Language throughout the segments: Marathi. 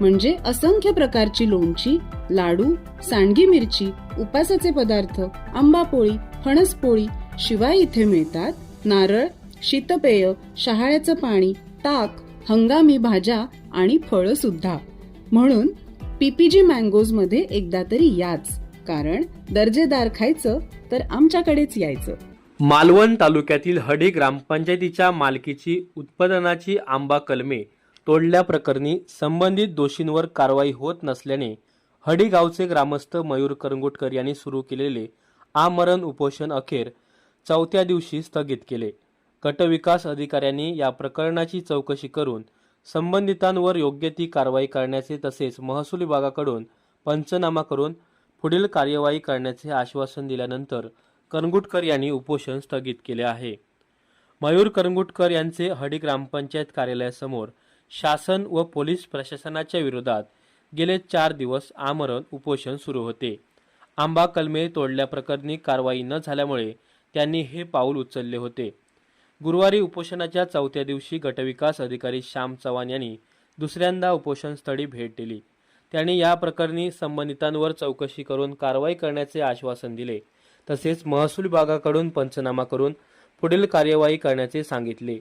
म्हणजे असंख्य प्रकारची लोणची लाडू सांडगी मिरची उपासाचे पदार्थ आंबापोळी फणसपोळी शिवाय इथे मिळतात. नारळ शीतपेय शहाळ्याचं पाणी ताक हंगामी भाज्या आणि फळं सुद्धा. म्हणून पीपीजी मँगोजमध्ये एकदा तरी याच. कारण दर्जेदार खायचं तर आमच्याकडेच यायचं. मालवण तालुक्यातील हडी ग्रामपंचायतीच्या मालकीची उत्पादनाची आंबा कलमे तोडल्याप्रकरणी संबंधित दोषींवर कारवाई होत नसल्याने हडी गावचे ग्रामस्थ मयूर करंगुटकर यांनी सुरू केलेले आमरण उपोषण अखेर चौथ्या दिवशी स्थगित केले. गटविकास अधिकाऱ्यांनी या प्रकरणाची चौकशी करून संबंधितांवर योग्य ती कारवाई करण्याचे तसेच महसूल विभागाकडून पंचनामा करून पुढील कार्यवाही करण्याचे आश्वासन दिल्यानंतर करंगुटकर यांनी उपोषण स्थगित केले आहे. मयूर करंगुटकर यांचे हडी ग्रामपंचायत कार्यालयासमोर शासन व पोलीस प्रशासनाच्या विरोधात गेले चार दिवस आमरण उपोषण सुरू होते. आंबा कलमे तोडल्याप्रकरणी कारवाई न झाल्यामुळे त्यांनी हे पाऊल उचलले होते. गुरुवारी उपोषणाच्या चौथ्या दिवशी गटविकास अधिकारी श्याम चव्हाण यांनी दुसऱ्यांदा उपोषणस्थळी भेट दिली. त्यांनी या प्रकरणी संबंधितांवर चौकशी करून कारवाई करण्याचे आश्वासन दिले. तसेच महसूल विभागाकडून पंचनामा करून पुढील कार्यवाही करण्याचे सांगितले.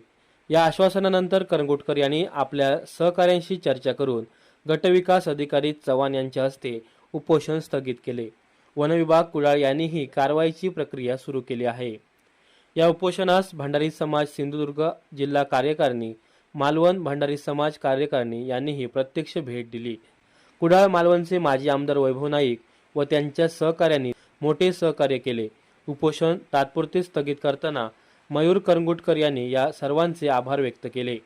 या आश्वासनानंतर करंगुटकर यांनी आपल्या सहकाऱ्यांशी चर्चा करून गटविकास अधिकारी चव्हाण यांच्या हस्ते उपोषण स्थगित केले. वनविभाग कुडाळ यांनीही कारवाईची प्रक्रिया सुरू केली आहे. या उपोषणास भंडारी समाज सिंधुदुर्ग जिल्हा कार्यकारिणी मालवण भंडारी समाज कार्यकारिणी यांनीही प्रत्यक्ष भेट दिली. कुडाळ मालवणचे माजी आमदार वैभव नाईक व त्यांच्या सहकाऱ्यांनी मोठे सहकार्य केले. उपोषण तात्पुरते स्थगित करताना मयूर करंगुटकर यांनी या सर्वांचे आभार व्यक्त केले.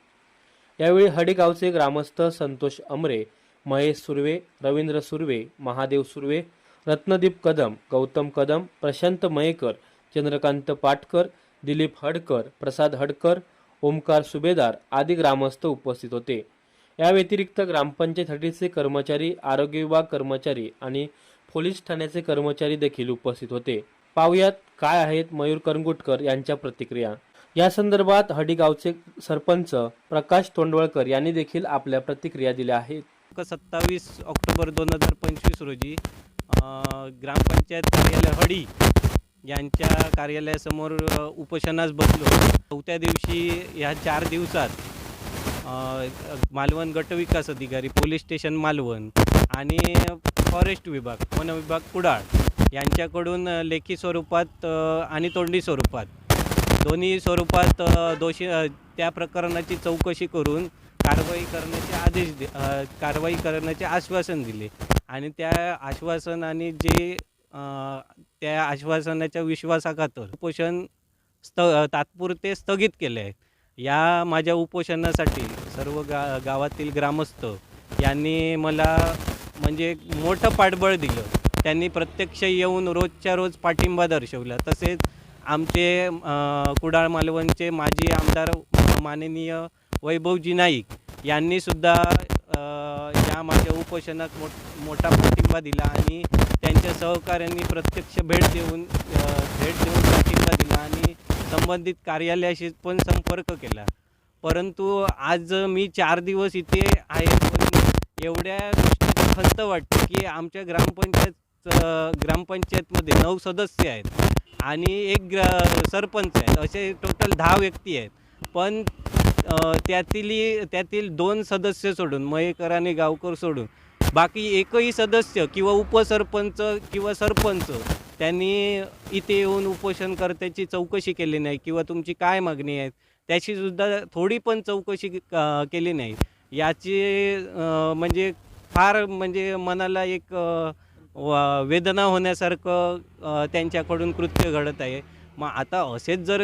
यावेळी हडेगावचे ग्रामस्थ संतोष अमरे महेश सुर्वे रवींद्र सुर्वे महादेव सुर्वे रत्नदीप कदम गौतम कदम प्रशांत मयेकर चंद्रकांत पाटकर दिलीप हडकर प्रसाद हडकर ओमकार सुभेदार आदी ग्रामस्थ उपस्थित होते. या व्यतिरिक्त ग्रामपंचायत हटीचे कर्मचारी आरोग्य विभाग कर्मचारी आणि पोलीस ठाण्याचे कर्मचारी देखील उपस्थित होते. पाहुयात काय आहेत मयूर करंगुटकर यांच्या प्रतिक्रिया. या संदर्भात हडीगावचे सरपंच प्रकाश तोंडवळकर यांनी देखील आपल्या प्रतिक्रिया दिल्या आहेत. सत्तावीस ऑक्टोबर दोन हजार पंचवीस रोजी ग्रामपंचायत कार्यालय हडी यांच्या कार्यालयासमोर उपोषणास बसलो. चौथ्या दिवशी ह्या चार दिवसात मालवण गटविकास अधिकारी पोलीस स्टेशन मालवण आणि फॉरेस्ट विभाग वन विभाग कुडाळ यांच्याकडून लेखी स्वरूपात आणि तोंडी स्वरूपात. दोन्ही स्वरूपात दोषी त्या प्रकरणाची चौकशी करून कारवाई करण्याचे आदेश दि कारवाई करण्याचे आश्वासन दिले. आणि त्या आश्वासन आणि जे त्या आश्वासनाच्या विश्वासाखातर उपोषण स्त तात्पुरते स्थगित केले आहे या माझ्या उपोषणासाठी सर्व गा गावातील ग्रामस्थ यांनी मला म्हणजे मोठं पाठबळ दिलं. त्यांनी प्रत्यक्ष येऊन रोजच्या रोज पाठिंबा दर्शवला. तसेच आमचे कुडाळ मालवणचे माजी आमदार माननीय वैभवजी नाईक यांनीसुद्धा या माझ्या उपोषणात मोठ मोठा पाठिंबा दिला आणि त्यांच्या सहकाऱ्यांनी प्रत्यक्ष भेट देऊन भेट देऊन पाठिंबा दिला आणि संबंधित कार्यालयाशी पण संपर्क केला. परंतु आज मी चार दिवस इथे आहे पण एवढ्या गोष्टीची खंत वाटते की आमच्या ग्रामपंचायत ग्रामपंचायतमध्ये नऊ सदस्य आहेत आणि एक ग्र सरपंच आहेत. असे टोटल दहा व्यक्ती आहेत. पण त्यातील त्यातील दोन सदस्य सोडून मयेकर आणि गावकर सोडून बाकी एकही सदस्य किंवा उपसरपंच किंवा सरपंच त्यांनी इथे येऊन उपोषणकर्त्याची चौकशी केली नाही किंवा तुमची काय मागणी आहे त्याची सुद्धा थोडी पण चौकशी केली नाही. याची म्हणजे फार म्हणजे मनाला एक व- वेदना होण्यासारखं त्यांच्याकडून कृत्य घडत आहे. मग आता असेच जर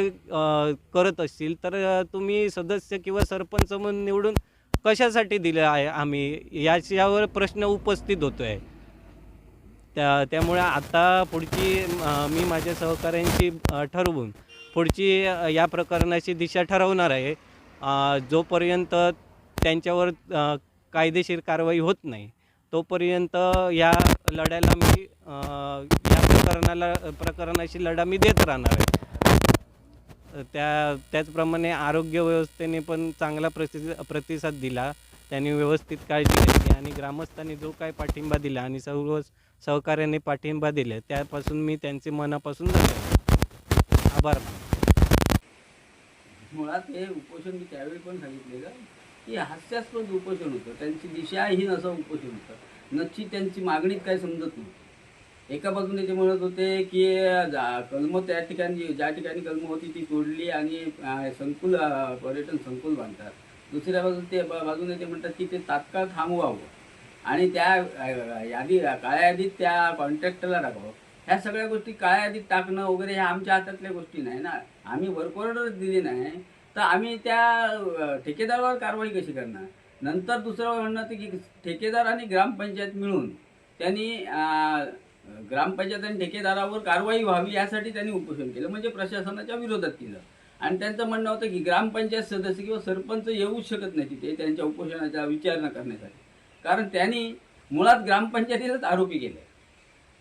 करत असतील तर तुम्ही सदस्य किंवा सरपंच म्हणून निवडून कशासाठी दिलं आहे आम्ही? याच्यावर प्रश्न उपस्थित होतो आहे त्या त्यामुळे आता पुढची मी माझ्या सहकाऱ्यांशी ठरवून पुढची या प्रकरणाची दिशा ठरवणार आहे. जोपर्यंत त्यांच्यावर कायदेशीर कारवाई होत नाही तोपर्यंत या लढ्याला मी या प्रकरणाला प्रकरणाशी लढा मी देत राहणार आहे. त्या त्याचप्रमाणे आरोग्य व्यवस्थेने पण चांगला प्रति प्रतिसाद दिला. त्यांनी व्यवस्थित काळजी घेतली आणि ग्रामस्थांनी जो काय पाठिंबा दिला आणि सर्व सहकार्याने पाठिंबा दिले त्यापासून मी त्यांचे मनापासून आभार मुळात हे उपोषण मी त्यावेळी पण सांगितलेलं की हास्यास्पद उपोषण होतं. त्यांची दिशाहीन असं उपोषण होतं. नक्की त्यांची मागणीत काय समजत नाही. एका बाजूने ते म्हणत होते की जा- त्या ठिकाणी ज्या ठिकाणी कलम होती ती तोडली आणि संकुल पर्यटन संकुल बांधतात. दुसऱ्या बाजूने ते बाजूने ते म्हणतात की ते तात्काळ थांबवावं. आणि त्या यादी काळ्या यादीत त्या कॉन्ट्रॅक्टरला टाकावं. ह्या सगळ्या गोष्टी काळ्या यादीत टाकणं वगैरे ह्या आमच्या हातातल्या गोष्टी नाही ना. आम्ही वर्क ऑर्डर दिली नाही. तर आम्ही त्या ठेकेदारावर कारवाई कशी करणार? नंतर दुसरं म्हणणं होतं की ठेकेदार आणि ग्रामपंचायत मिळून त्यांनी ग्रामपंचायत आणि ठेकेदारावर कारवाई व्हावी यासाठी त्यांनी उपोषण केलं म्हणजे प्रशासनाच्या विरोधात केलं. आणि त्यांचं म्हणणं होतं की ग्रामपंचायत सदस्य किंवा सरपंच येऊच शकत नाही तिथे त्यांच्या उपोषणाचा विचारणा करण्यासाठी. कारण त्यांनी मुळात ग्रामपंचायतीलाच आरोपी केलं.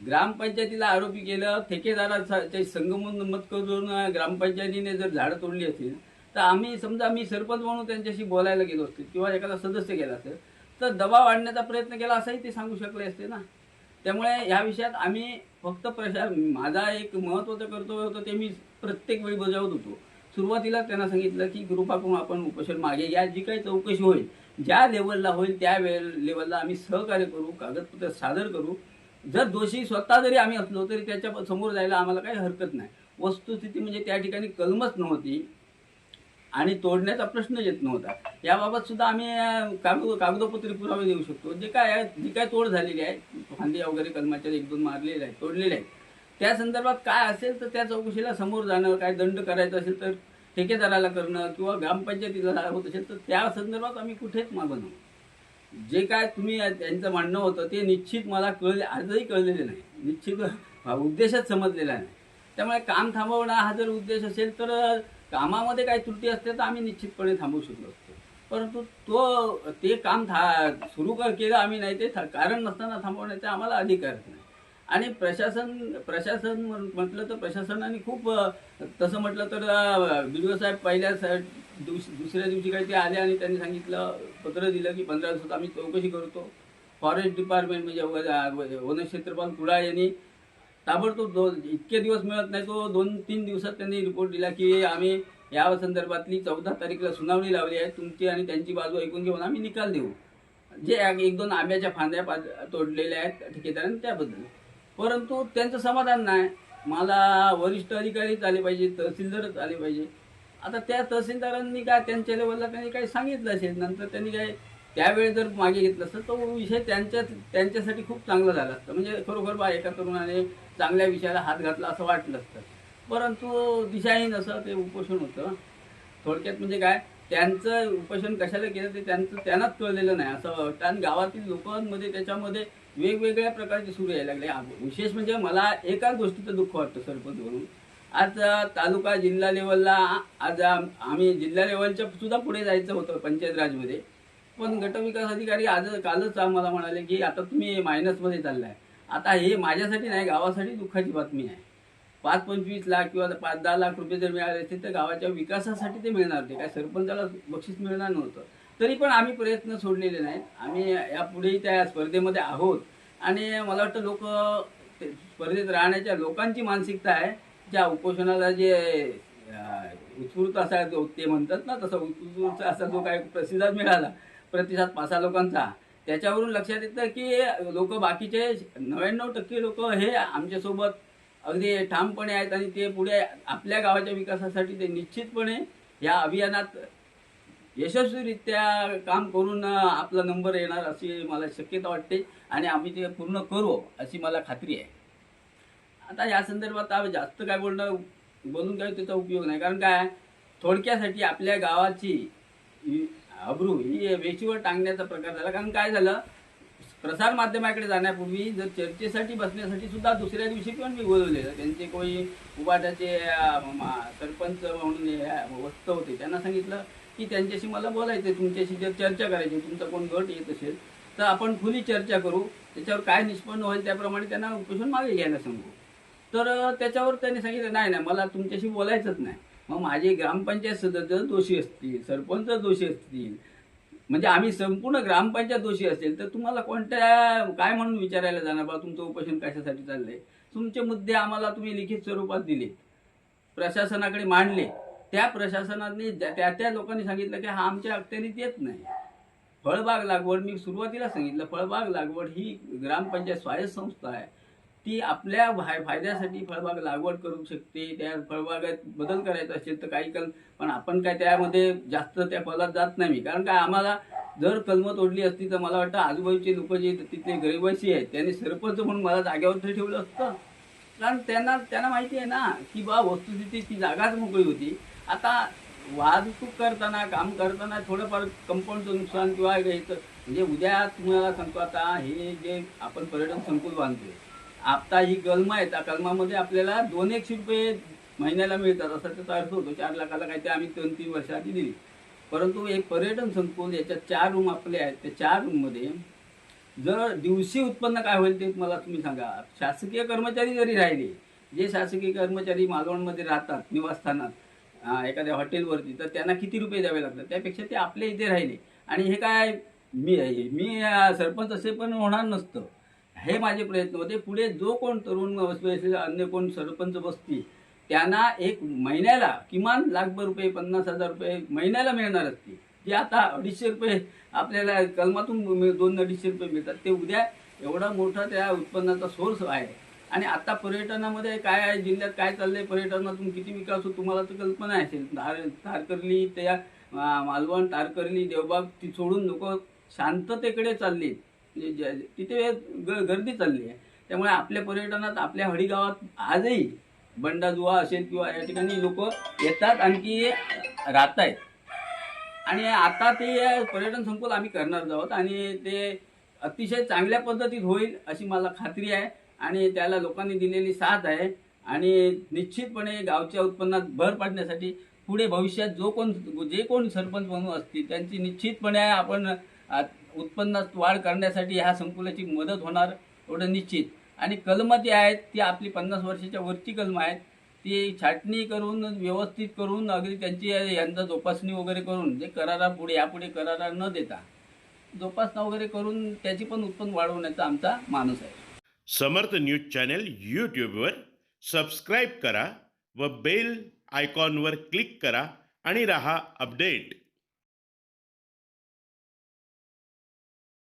ग्रामपंचायतीला आरोपी केलं ठेकेदाराचा संगमून मत करून ग्रामपंचायतीने जर झाडं तोडली असतील तर आम्ही समजा मी सरपंच म्हणून त्यांच्याशी बोलायला गेलो असतो किंवा एखादा सदस्य गेला असेल तर दबाव आणण्याचा प्रयत्न केला असंही ते सांगू शकले असते ना. त्यामुळे ह्या विषयात आम्ही फक्त प्रशा माझा एक महत्त्वाचं कर्तव्य होतं ते मी प्रत्येक वेळी बजावत होतो. सुरुवातीला त्यांना सांगितलं की कृपाकडून आपण उपोषण मागे या जी काही चौकशी होईल ज्या लेवलला होईल त्या वेळ लेवलला आम्ही सहकार्य करू कागदपत्र सादर करू. जर दोषी स्वतः जरी आम्ही असलो तरी त्याच्यासमोर जायला आम्हाला काही हरकत नाही. वस्तुस्थिती म्हणजे त्या ठिकाणी कलमच नव्हती. आणि तोडण्याचा प्रश्न येत नव्हता. याबाबत सुद्धा आम्ही कागद कागदोपत्री पुरावे देऊ शकतो. जे काय आहे जी काय तोड झालेली आहे फांद्या वगैरे कलमाच्या एक दोन मारलेले आहेत तोडलेले आहेत. त्या संदर्भात काय असेल तर त्या चौकशीला समोर जाणं काय दंड करायचा असेल तर ठेकेदाराला करणं किंवा ग्रामपंचायतीला होत असेल तर त्या संदर्भात आम्ही कुठेच मागं नव्हतो जे काय तुम्ही त्यांचं म्हणणं होतं ते निश्चित मला कळले आजही कळलेले नाही. निश्चित हा उद्देशच समजलेला नाही. त्यामुळे काम थांबवणं हा जर उद्देश असेल तर कामामध्ये काही त्रुटी असते तर आम्ही निश्चितपणे थांबवू शकलो असतो. परंतु तो ते काम था सुरू केलं आम्ही नाही ते कारण नसताना थांबवण्याचा आम्हाला अधिकार नाही. आणि प्रशासन प्रशासन म्हटलं तर प्रशासनाने खूप तसं म्हटलं तर बी साहेब पहिल्या दिवशी दुसऱ्या दिवशी काही ते आले आणि त्यांनी सांगितलं पत्र दिलं की पंधरा दिवसात आम्ही चौकशी करतो. फॉरेस्ट डिपार्टमेंट म्हणजे व- वनक्षेत्रपाल कुडाळ यांनी ताबडतोब दोन इतके दिवस मिळत नाही तो दोन तीन दिवसात त्यांनी रिपोर्ट दिला की आम्ही या संदर्भातली चौदा तारीखला सुनावणी लावली आहे तुमची आणि त्यांची बाजू ऐकून घेऊन आम्ही निकाल देऊ. जे एक दोन आंब्याच्या फांद्या पा- तोडलेल्या आहेत ठेकेदारांनी त्याबद्दल. परंतु त्यांचं समाधान नाही. मला वरिष्ठ अधिकारीच आले पाहिजे तहसीलदारच आले पाहिजे. आता त्या तहसीलदारांनी काय त्यांच्या लेवलला त्यांनी काही सांगितलं असेल नंतर त्यांनी काय त्यावेळी जर मागे घेतलं असतं तो विषय त्यांच्या त्यांच्यासाठी खूप चांगला झाला असतं. म्हणजे खरोखर बा एका तरुणाने चांगल्या विषयाला हात घातला असं वाटलं असतं. परंतु दिशाहीन असं ते उपोषण होतं. थोडक्यात म्हणजे काय त्यांचं उपोषण कशाला केलं ते त्यांचं त्यांनाच कळलेलं नाही. असं वाटतं. आणि गावातील लोकांमध्ये त्याच्यामध्ये वेगवेगळ्या प्रकारचे सूर यायला लागले. विशेष म्हणजे मला एकाच गोष्टीचं दुःख वाटतं सरपंचवरून. आज तालुका जिल्हा लेवलला आज आम्ही जिल्हा लेवलच्या सुद्धा पुढे जायचं होतं पंचायत राजमध्ये. पण गटविकास अधिकारी आज कालच आम्हाला म्हणाले की आता तुम्ही मायनसमध्ये चाललाय. आता हे माझ्यासाठी नाही गावासाठी दुःखाची बातमी आहे. पाच पंचवीस लाख किंवा पाच दहा लाख रुपये जर मिळाले असतील तर गावाच्या विकासासाठी ते मिळणार होते काय सरपंचाला बक्षीस मिळणार नव्हतं. तरी पण आम्ही प्रयत्न सोडलेले नाहीत. आम्ही यापुढेही त्या स्पर्धेमध्ये आहोत. आणि मला वाटतं लोक स्पर्धेत राहण्याच्या लोकांची मानसिकता आहे. ज्या उपोषणाला जे उत्स्फूर्त असा जो ते म्हणतात ना तसा उत्स्फूर्त असा जो काय प्रतिसाद मिळाला प्रतिसाद पाच सहा लोकांचा त्याच्यावरून लक्षात येतं की लोक बाकीचे नव्याण्णव टक्के लोक हे आमच्यासोबत अगदी ठामपणे आहेत आणि ते पुढे आपल्या गावाच्या विकासासाठी ते निश्चितपणे या अभियानात यशस्वीरित्या काम करून आपला नंबर येणार अशी मला शक्यता वाटते आणि आम्ही ते पूर्ण करू अशी मला खात्री आहे. आता या संदर्भात आता जास्त काय बोलणं बोलून काय त्याचा उपयोग नाही. कारण काय? थोडक्यासाठी आपल्या गावाची अब्रू ही वेशीवर टांगण्याचा प्रकार झाला. कारण काय झालं? प्रसार माध्यमाकडे जाण्यापूर्वी जर चर्चेसाठी बसण्यासाठी सुद्धा दुसऱ्या दिवशी पण मी बोलवलेलं. त्यांचे कोणी उबाटाचे मा- सरपंच म्हणून हे, वस्त होते. त्यांना सांगितलं की त्यांच्याशी मला बोलायचं आहे, तुमच्याशी जर चर्चा करायची तुमचा कोण गट येत असेल तर आपण खुली चर्चा करू. त्याच्यावर काय निष्पन्न होईल त्याप्रमाणे त्यांना उपोषण मागे घ्यायला सांगू. तर त्याच्यावर त्यांनी सांगितलं नाही नाही मला तुमच्याशी बोलायचंच नाही. मग माझे ग्रामपंचायत सदस्य दोषी असतील सरपंच दोषी असतील म्हणजे आम्ही संपूर्ण ग्रामपंचायत दोषी असेल तर तुम्हाला कोणत्या काय म्हणून विचारायला जाणार? बा तुमचं उपोषण कशासाठी चाललंय? तुमचे मुद्दे आम्हाला तुम्ही लिखित स्वरूपात दिले प्रशासनाकडे मांडले. त्या प्रशासनाने त्या त्या लोकांनी सांगितलं की हा आमच्या अखत्यारीत येत नाही. फळबाग लागवड मी सुरुवातीला सांगितलं फळबाग लागवड ही ग्रामपंचायत स्वायत्त संस्था आहे. ती आपल्या फाय- फायद्यासाठी फळबाग लागवड करू शकते. त्या फळबागात बदल करायचा असेल तर काही कल पण आपण काय त्यामध्ये जास्त त्या फळात जात नाही कारण काय आम्हाला जर कलमं तोडली असती तर मला वाटतं आजूबाजूचे लोक जे तिथले गरिबाशी आहेत त्यांनी सरपंच म्हणून मला जागेवर तरी ठेवलं असतं. कारण त्यांना त्यांना माहिती आहे ना की बा वस्तुस्थिती ती जागाच मोकळी होती. आता वाहतूक करताना काम करताना थोडंफार कंपाऊंडचं नुकसान किंवा म्हणजे उद्या तुम्हाला सांगतो आता हे जे आपण पर्यटन संकुल बांधतोय आता ही कलमा आहे त्या कलमामध्ये आपल्याला दोन एकशे रुपये महिन्याला मिळतात. असा त्याचा अर्थ होतो चार लाखाला काय ते आम्ही दोन तीन वर्षाआधी दिली. परंतु एक पर्यटन संकुल याच्यात चार रूम आपले आहेत. त्या चार रूममध्ये जर दिवशी उत्पन्न काय होईल ते मला तुम्ही सांगा. शासकीय कर्मचारी जरी राहिले जे शासकीय कर्मचारी मालवणमध्ये राहतात निवासस्थानात एखाद्या हॉटेलवरती तर त्यांना किती रुपये द्यावे लागतात? त्यापेक्षा ते आपल्या इथे राहिले. आणि हे काय मी मी सरपंच असे पण होणार नसतं. हे माझे प्रयत्न होते. पुढे जो कोण तरुण असेल अन्य कोण सरपंच बसतील त्यांना एक महिन्याला किमान लाखभर रुपये पन्नास हजार रुपये महिन्याला मिळणार असते जे आता अडीचशे रुपये आपल्याला कलमातून दोन अडीचशे रुपये मिळतात. ते उद्या एवढा मोठा त्या उत्पन्नाचा सोर्स आहे. आणि आता पर्यटनामध्ये काय आहे? जिल्ह्यात काय चाललंय पर्यटनातून? किती विकास होतो? तुम्हाला तर कल्पना असेल. धार तारकर्ली त्या मालवण तारकर्ली देवबाग ती सोडून लोक शांततेकडे चालली तिथे ग- गर्दी चालली आहे. त्यामुळे आपल्या पर्यटनात आपल्या हडीगावात आजही बंडाजुवा असेल किंवा या ठिकाणी लोक येतात आणखी राहत आहेत आणि आता ते पर्यटन संकुल आम्ही करणार आहोत आणि ते अतिशय चांगल्या पद्धतीत होईल अशी मला खात्री आहे आणि त्याला लोकांनी दिलेली साथ आहे. आणि निश्चितपणे गावच्या उत्पन्नात भर पाडण्यासाठी पुढे भविष्यात जो कोण जे कोण सरपंच म्हणून असतील त्यांची निश्चितपणे आपण उत्पन्नात वाढ करण्यासाठी ह्या संकुलाची मदत होणार एवढं निश्चित. आणि कलमं जी आहेत ती आपली पन्नास वर्षाच्या वरची कलमं आहेत. ती छाटणी करून व्यवस्थित करून अगदी त्यांची यांचा जोपासणी वगैरे करून जे करारा पुढे यापुढे करारा न देता जोपासना वगैरे करून त्याची पण उत्पन्न वाढवण्याचा आमचा मानस आहे. समर्थ न्यूज चॅनल यूट्यूबवर सबस्क्राईब करा व बेल आयकॉनवर क्लिक करा आणि रहा अपडेट.